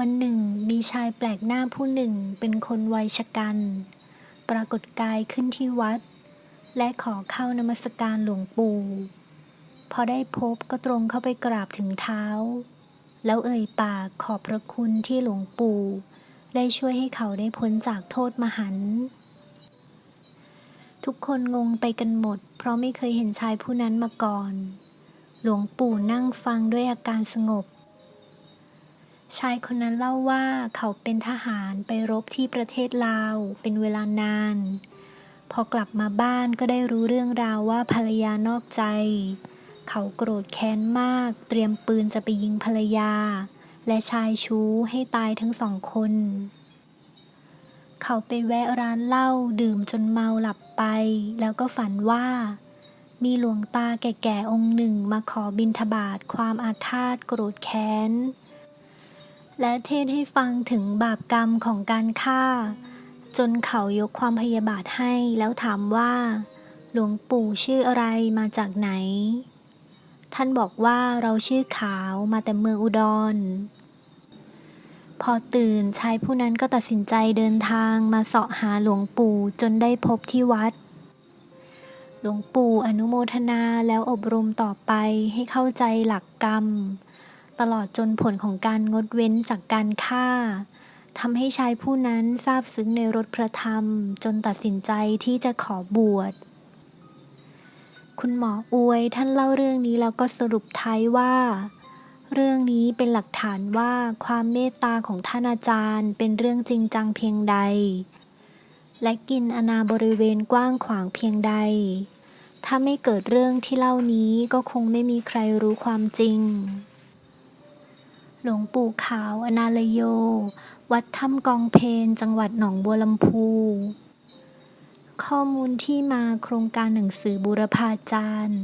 วันหนึ่งมีชายแปลกหน้าผู้หนึ่งเป็นคนวัยชะกัน ปรากฏกายขึ้นที่วัด และขอเข้านมัสการหลวงปู่ พอได้พบก็ตรงเข้าไปกราบถึงเท้า แล้วเอ่ยปากขอบพระคุณที่หลวงปู่ ได้ช่วยให้เขาได้พ้นจากโทษมหันต์ทุกคนงงไปกันหมด เพราะไม่เคยเห็นชายผู้นั้นมาก่อน หลวงปู่นั่งฟังด้วยอาการสงบ ชายคนนั้นเล่าว่าเขาเป็นทหารไปรบที่ประเทศลาว เป็นเวลานาน พอกลับมาบ้านก็ได้รู้เรื่องราวว่าภรรยานอกใจ เขาโกรธแค้นมาก เตรียมปืนจะไปยิงภรรยา และชายชู้ให้ตายทั้งสองคน เขาไปแวะร้านเหล้าดื่มจนเมาหลับไป แล้วก็ฝันว่ามีหลวงตาแก่ๆองค์หนึ่งมาขอบิณฑบาตความอาฆาตโกรธแค้น และเทศให้ฟังถึงบาปกรรมของการฆ่า จนเขายกความพยาบาทให้แล้วถามว่า หลวงปู่ชื่ออะไรมาจากไหน ท่านบอกว่าเราชื่อขาวมาแต่เมืองอุดร พอตื่นชายผู้นั้นก็ตัดสินใจเดินทางมาเสาะหาหลวงปู่จนได้พบที่วัด หลวงปู่อนุโมทนาแล้วอบรมต่อไปให้เข้าใจหลักกรรม ตลอดจนผลของการงดเว้นจากการฆ่าทำให้ชายผู้นั้นซาบซึ้งในรถพระธรรม จนตัดสินใจที่จะขอบวช คุณหมออวยท่านเล่าเรื่องนี้แล้วก็สรุปท้ายว่า เรื่องนี้เป็นหลักฐานว่าความเมตตาของท่านอาจารย์ เป็นเรื่องจริงจังเพียงใด และกินอนาบริเวณกว้างขวางเพียงใด ถ้าไม่เกิดเรื่องที่เล่านี้ก็คงไม่มีใครรู้ความจริง หลวงปู่ขาวอนาลโย วัดถ้ำกองเพนจังหวัดหนองบัวลำพู ข้อมูลที่มาโครงการหนังสือบูรพาจารย์